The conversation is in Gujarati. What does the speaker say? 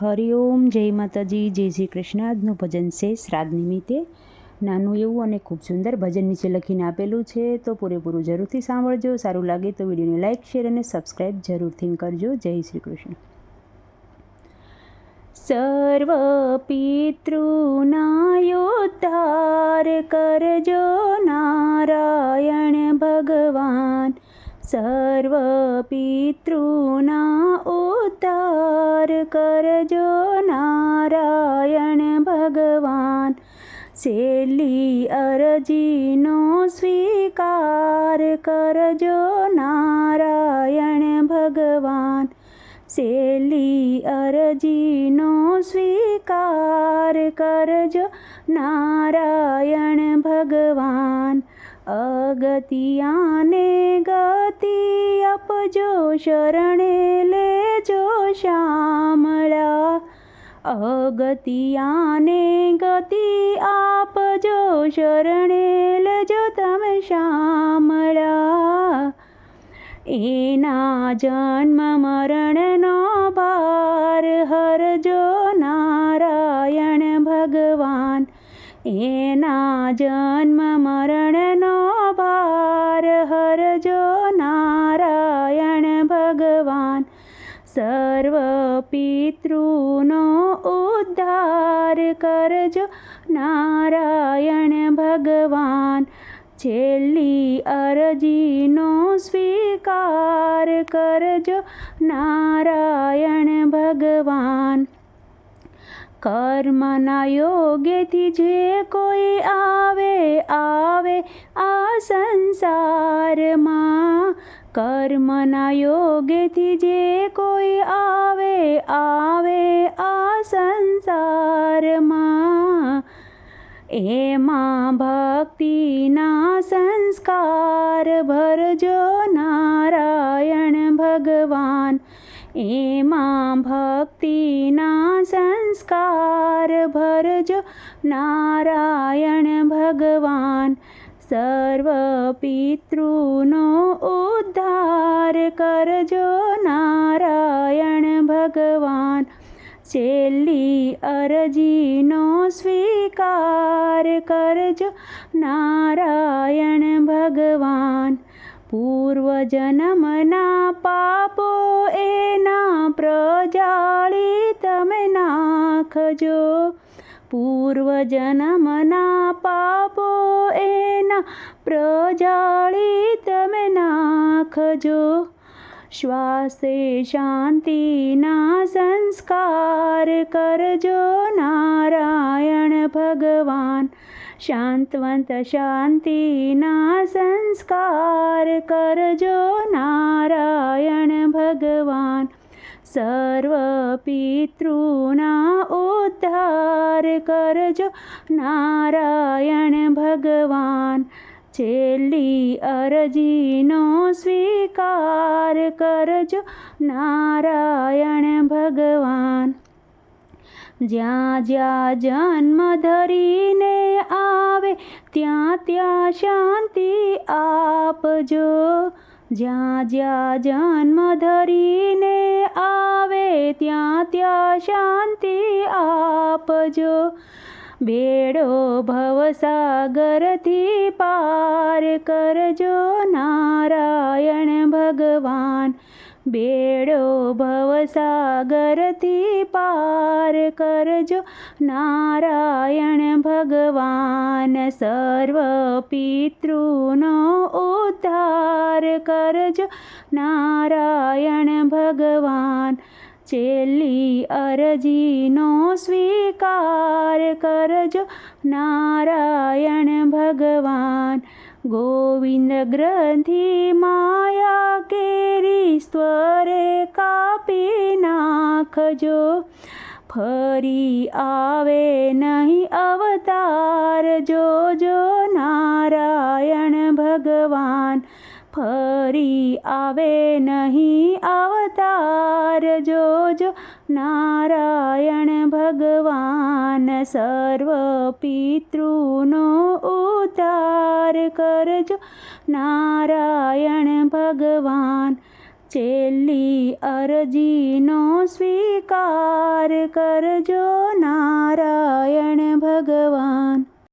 હરિઓમ જય માતાજી, જય શ્રી કૃષ્ણાજનું ભજન છે શ્રાદ્ધ નિમિત્તે નાનું એવું અને ખૂબ સુંદર ભજન નીચે લખીને આપેલું છે. તો પૂરેપૂરું જરૂરથી સાંભળજો. સારું લાગે તો વિડીયોને લાઇક શેર અને સબસ્ક્રાઈબ જરૂરથી કરજો. જય શ્રી કૃષ્ણ. સર્વ પિતૃનાયોદ્ધાર કરજો નારાયણ ભગવાન. સર્વ પિતૃના ઉદ્ધાર કરજો નારાયણ ભગવાન. છેલ્લી અરજીનો સ્વીકાર કરજો નારાયણ ભગવાન. છેલ્લી અરજીનો સ્વીકાર કરજો નારાયણ ભગવાન. અગતિયાને ગતિ આપજો શરણે લેજો શ્યામળા અગતિયાને ગતિ આપજો શરણે લેજો તમે શ્યામળા એના જન્મ મરણનો ભાર હરજો નારાયણ ભગવાન. એના જન્મ મરણનો સર્વ પિતૃનો ઉદ્ધાર કરજો નારાયણ ભગવાન છેલ્લી અરજીનો સ્વીકાર કરજો નારાયણ ભગવાન કર્મના યોગેથી જે કોઈ આવે આવે આ સંસારમાં કર્મના યોગેથી જે કોઈ આવે આવે આ સંસારમાં. એમાં ભક્તિના સંસ્કાર ભરજો નારાયણ ભગવાન. એમાં ભક્તિના સંસ્કાર ભરજો નારાયણ ભગવાન. સર્વ પિતૃનો ઉદ્ધાર કરજો નારાયણ ભગવાન છેલ્લી અરજીનો સ્વીકાર કરજો નારાયણ ભગવાન પૂર્વજન્મના પાપો એના પ્રજાળી તમે નાખજો પૂર્વજન્મના પાપો એના પ્રજાળી તમે નાખજો. શ્વાસે શાંતિના સંસ્કાર કરજો. નારાયણ ભગવાન, શાંતવંત શાંતિના સંસ્કાર કરજો. નારાયણ ભગવાન, સર્વ પિતૃના ઉદ્ધાર કરજો. નારાયણ ભગવાન છેલ્લી અરજીનો સ્વીકાર કરજો નારાયણ ભગવાન. જ્યાં જ્યાં જન્મ ધરીને આવે, ત્યાં ત્યાં શાંતિ આપજો. જ્યાં જ્યાં જન્મ ધરીને આવે, ત્યાં ત્યાં શાંતિ આપજો. બેડો ભવસાગરથી પાર કરજો નારાયણ ભગવાન. બેડો ભવસાગરથી પાર કરજો નારાયણ ભગવાન. સર્વ પિતૃનો ઉદ્ધાર કરજો નારાયણ ભગવાન. છેલ્લી અરજીનો સ્વીકાર કરજો નારાયણ ભગવાન. ગોવિંદ ગ્રંથિ માયા કેરી સ્વરે કાપી નાખજો. ફરી આવે નહીં અવતાર, જોજો નારાયણ ભગવાન. ફરી આવે નહીં અવતાર જોજો. નારાયણ ભગવાન સર્વ પિતૃનો ઉતાર કરજો. નારાયણ ભગવાન છેલ્લી અરજીનો સ્વીકાર કરજો. નારાયણ ભગવાન